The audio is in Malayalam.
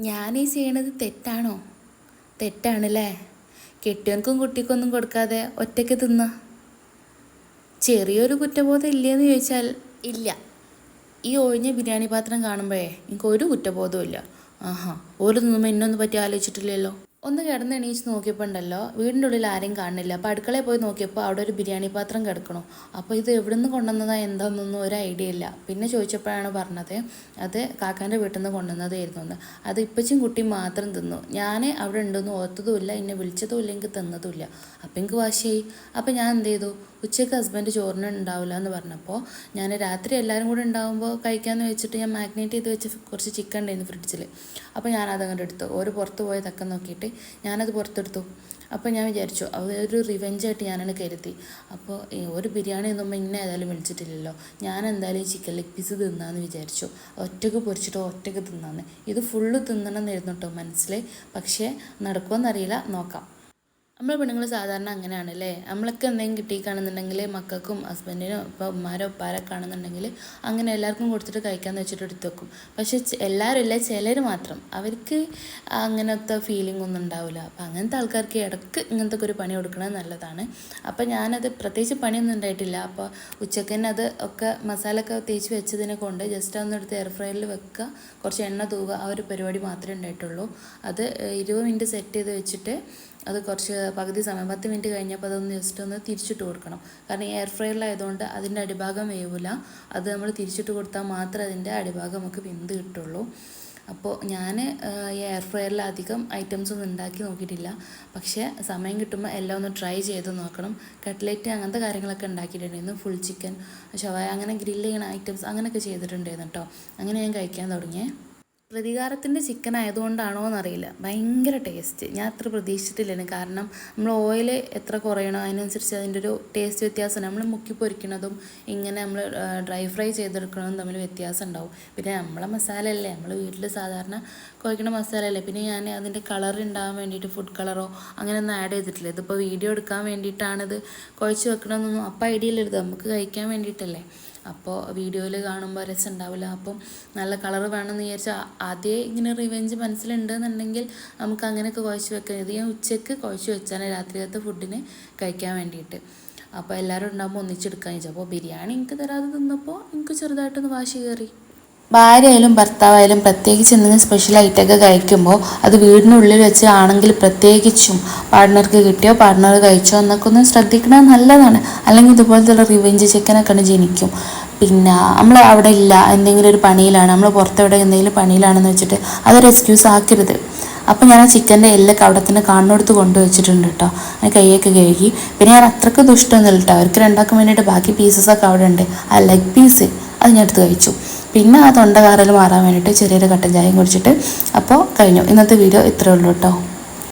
ഞാൻ ഈ ചെയ്യണത് തെറ്റാണോ? തെറ്റാണല്ലേ? കെട്ടിയവൻക്കും കുട്ടിക്കൊന്നും കൊടുക്കാതെ ഒറ്റയ്ക്ക് തിന്ന? ചെറിയൊരു കുറ്റബോധം ഇല്ലയെന്ന് ചോദിച്ചാൽ ഇല്ല. ഈ ഒഴിഞ്ഞ ബിരിയാണി പാത്രം കാണുമ്പോഴേ എനിക്ക് ഒരു കുറ്റബോധവും ഇല്ല. ആഹാ ഒരു തിന്നുമ്പോൾ എന്നൊന്നും പറ്റി ആലോചിച്ചിട്ടില്ലല്ലോ. ഒന്ന് കിടന്ന് എണീച്ച് നോക്കിയപ്പോൾ ഉണ്ടല്ലോ വീടിന്റെ ഉള്ളിൽ ആരെയും കാണുന്നില്ല. അപ്പോൾ അടുക്കളയിൽ പോയി നോക്കിയപ്പോൾ അവിടെ ഒരു ബിരിയാണി പാത്രം കിടക്കണോ. അപ്പോൾ ഇത് എവിടെ നിന്ന് കൊണ്ടുവന്നതാ എന്താണെന്നൊന്നും ഒരു ഐഡിയ ഇല്ല. പിന്നെ ചോദിച്ചപ്പോഴാണ് പറഞ്ഞത് അത് കാക്കാന്റെ വീട്ടിൽ നിന്ന് കൊണ്ടുവന്നതായിരുന്നു എന്ന്. അത് ഇപ്പച്ചും കുട്ടി മാത്രം തിന്നു. ഞാൻ അവിടെ ഉണ്ടെന്ന് ഓർത്തതുമില്ല എന്നെ വിളിച്ചതുമില്ല എനിക്ക് തന്നതുമില്ല. അപ്പം എനിക്ക് വാശിയായി. അപ്പം ഞാൻ എന്ത് ചെയ്തു? ഉച്ചയ്ക്ക് ഹസ്ബൻഡ് ചോറിന് ഉണ്ടാവില്ല എന്ന് പറഞ്ഞപ്പോൾ ഞാൻ രാത്രി എല്ലാവരും കൂടെ ഉണ്ടാകുമ്പോൾ കഴിക്കാമെന്ന് വെച്ചിട്ട് ഞാൻ മാഗ്നേറ്റ് ചെയ്ത് വെച്ച് കുറച്ച് ചിക്കൻ ഉണ്ടായിരുന്നു ഫ്രിഡ്ജിൽ അപ്പോൾ ഞാൻ അതങ്ങോട്ട് എടുത്തു. ഒരു പുറത്ത് പോയതൊക്കെ തക്കം നോക്കിയിട്ട് ഞാനത് പുറത്തെടുത്തു. അപ്പോൾ ഞാൻ വിചാരിച്ചു അതൊരു റിവെഞ്ചായിട്ട് ഞാനാണ് കരുതി. അപ്പോൾ ഒരു ബിരിയാണി ഒന്നും ഇന്നെ ഏതായാലും വിളിച്ചിട്ടില്ലല്ലോ. ഞാൻ എന്തായാലും ചിക്കൻ ലെഗ് പീസ് തിന്നാന്ന് വിചാരിച്ചു. ഒറ്റയ്ക്ക് പൊരിച്ചിട്ട് ഒറ്റയ്ക്ക് തിന്നാന്ന്. ഇത് ഫുള്ള് തിന്നണം എന്നിരുന്നു കേട്ടോ മനസ്സിൽ പക്ഷേ നടക്കുമെന്നറിയില്ല നോക്കാം. നമ്മൾ പെണ്ണുങ്ങൾ സാധാരണ അങ്ങനെയാണ് അല്ലേ നമ്മളൊക്കെ എന്തെങ്കിലും കിട്ടിക്കാണെന്നുണ്ടെങ്കിൽ മക്കൾക്കും ഹസ്ബൻഡിനും ഇപ്പോൾ ഉമ്മാരോ ഉപ്പാരൊക്കെ ആണെന്നുണ്ടെങ്കിൽ അങ്ങനെ എല്ലാവർക്കും കൊടുത്തിട്ട് കഴിക്കാമെന്ന് വെച്ചിട്ട് എടുത്ത് വെക്കും. പക്ഷേ എല്ലാവരും ഇല്ല ചിലർ മാത്രം. അവർക്ക് അങ്ങനത്തെ ഫീലിംഗ് ഒന്നും ഉണ്ടാവില്ല അപ്പം അങ്ങനത്തെ ആൾക്കാർക്ക് ഇടയ്ക്ക് ഇങ്ങനത്തെ ഒരു പണി കൊടുക്കണത് നല്ലതാണ്. അപ്പം ഞാനത് പ്രത്യേകിച്ച് പണിയൊന്നും ഉണ്ടായിട്ടില്ല. അപ്പോൾ ഉച്ചയ്ക്ക് തന്നെ അത് ഒക്കെ മസാല ഒക്കെ തേച്ച് വെച്ചതിനെ കൊണ്ട് ജസ്റ്റ് ഒന്ന് എടുത്ത് എയർ ഫ്രയറിൽ വെക്കുക. കുറച്ച് എണ്ണ തൂവുക. ആ ഒരു പരിപാടി മാത്രമേ ഉണ്ടായിട്ടുള്ളൂ. അത് ഇരുപത് മിനിറ്റ് സെറ്റ് ചെയ്ത് വെച്ചിട്ട് അത് കുറച്ച് പകുതി സമയം പത്ത് മിനിറ്റ് കഴിഞ്ഞപ്പോൾ അതൊന്ന് ജസ്റ്റ് ഒന്ന് തിരിച്ചിട്ട് കൊടുക്കണം. കാരണം എയർ ഫ്രയറിലായതുകൊണ്ട് അതിന്റെ അടിഭാഗം വേവില്ല അത് നമ്മൾ തിരിച്ചിട്ട് കൊടുത്താൽ മാത്രമേ അതിന്റെ അടിഭാഗം നമുക്ക് വെന്ത് കിട്ടുള്ളൂ. അപ്പോൾ ഞാൻ ഈ എയർ ഫ്രയറിൽ അധികം ഐറ്റംസ് ഒന്നും ഉണ്ടാക്കി നോക്കിയിട്ടില്ല. പക്ഷേ സമയം കിട്ടുമ്പോൾ എല്ലാം ഒന്ന് ട്രൈ ചെയ്ത് നോക്കണം. കട്ട്ലേറ്റ് അങ്ങനത്തെ കാര്യങ്ങളൊക്കെ ഉണ്ടാക്കിയിട്ടുണ്ടായിരുന്നു. ഫുൾ ചിക്കൻ ഷവായ അങ്ങനെ ഗ്രില്ല് ചെയ്യണ ഐറ്റംസ് അങ്ങനെയൊക്കെ ചെയ്തിട്ടുണ്ടായിരുന്നു കേട്ടോ. അങ്ങനെ ഞാൻ കഴിക്കാൻ തുടങ്ങിയേ. പ്രതികാരത്തിന്റെ ചിക്കൻ ആയതുകൊണ്ടാണോ എന്നറിയില്ല ഭയങ്കര ടേസ്റ്റ് ഞാൻ അത്ര പ്രതീക്ഷിച്ചിട്ടില്ലേനു കാരണം നമ്മൾ ഓയിൽ എത്ര കുറയണോ അതിനനുസരിച്ച് അതിന്റെ ഒരു ടേസ്റ്റ് വ്യത്യാസം നമ്മൾ മുക്കി പൊരിക്കണതും ഇങ്ങനെ നമ്മൾ ഡ്രൈ ഫ്രൈ ചെയ്തെടുക്കണതും തമ്മിൽ വ്യത്യാസം ഉണ്ടാവും പിന്നെ നമ്മളെ മസാല അല്ലേ നമ്മൾ വീട്ടിൽ സാധാരണ കുഴക്കണ മസാല അല്ലേ പിന്നെ ഞാൻ അതിന്റെ കളർ ഉണ്ടാകാൻ വേണ്ടിയിട്ട് ഫുഡ് കളറോ അങ്ങനെ ഒന്നും ആഡ് ചെയ്തിട്ടില്ല. ഇതിപ്പോൾ വീഡിയോ എടുക്കാൻ വേണ്ടിയിട്ടാണിത് കുഴച്ച് വെക്കണമെന്നൊന്നും അപ്പം ഐഡിയ ഇല്ലരുത് നമുക്ക് കഴിക്കാൻ വേണ്ടിയിട്ടല്ലേ. അപ്പോൾ വീഡിയോയിൽ കാണുമ്പോൾ രസം ഉണ്ടാവില്ല അപ്പം നല്ല കളർ വേണമെന്ന് വിചാരിച്ചാൽ ആദ്യമേ ഇങ്ങനെ റിവെഞ്ച് മനസ്സിലുണ്ടെന്നുണ്ടെങ്കിൽ നമുക്ക് അങ്ങനെയൊക്കെ കുഴച്ച് വെക്കാം ഇത് ഞാൻ ഉച്ചയ്ക്ക് കുഴച്ച് വെച്ചാണ് രാത്രിയത്തെ ഫുഡിന് കഴിക്കാൻ വേണ്ടിയിട്ട്. അപ്പോൾ എല്ലാവരും ഉണ്ടാകുമ്പോൾ ഒന്നിച്ചെടുക്കാൻ ചോദിച്ചു അപ്പോൾ ബിരിയാണി എനിക്ക് തരാതെ തിന്നപ്പോൾ എനിക്ക് ചെറുതായിട്ടൊന്ന് വാശി കയറി ഭാര്യയായാലും ഭർത്താവായാലും പ്രത്യേകിച്ച് എന്തെങ്കിലും സ്പെഷ്യൽ ഐറ്റമൊക്കെ കഴിക്കുമ്പോൾ അത് വീടിനുള്ളിൽ വെച്ച് ആണെങ്കിൽ പ്രത്യേകിച്ചും പാർട്ട്ണർക്ക് കിട്ടിയോ പാർട്ട്ണർ കഴിച്ചോ എന്നൊക്കെ ഒന്ന് ശ്രദ്ധിക്കണത് നല്ലതാണ്. അല്ലെങ്കിൽ ഇതുപോലത്തെ റിവെഞ്ച് ചിക്കനൊക്കെ ജനിക്കും. പിന്നെ നമ്മൾ അവിടെ ഇല്ല എന്തെങ്കിലും ഒരു പണിയിലാണ് നമ്മൾ പുറത്തെവിടെ എന്തെങ്കിലും പണിയിലാണെന്ന് വെച്ചിട്ട് അതൊരു എക്സ്ക്യൂസ് ആക്കരുത്. അപ്പം ഞാൻ ആ ചിക്കന്റെ എല്ലൊക്കെ അവിടെ തന്നെ കാണുന്നിടത്ത് കൊണ്ടുവച്ചിട്ടുണ്ട് കേട്ടോ. ഞാൻ കൈയൊക്കെ കഴുകി. പിന്നെ ഞാൻ അത്രയ്ക്ക് ദുഷ്ടമൊന്നുമില്ല കേട്ടോ. അവർക്ക് രണ്ടാക്കാൻ വേണ്ടിയിട്ട് ബാക്കി പീസസൊക്കെ അവിടെ ഉണ്ട്. ആ ലെഗ് പീസ് അത് ഞാൻ എടുത്ത് കഴിച്ചു. പിന്നെ ആ തൊണ്ട കാറൽ മാറാൻ വേണ്ടിയിട്ട് ചെറിയൊരു കട്ടൻ ചായയും കുടിച്ചിട്ട് അപ്പോൾ കഴിഞ്ഞു. ഇന്നത്തെ വീഡിയോ ഇത്രയേ ഉള്ളൂ കേട്ടോ.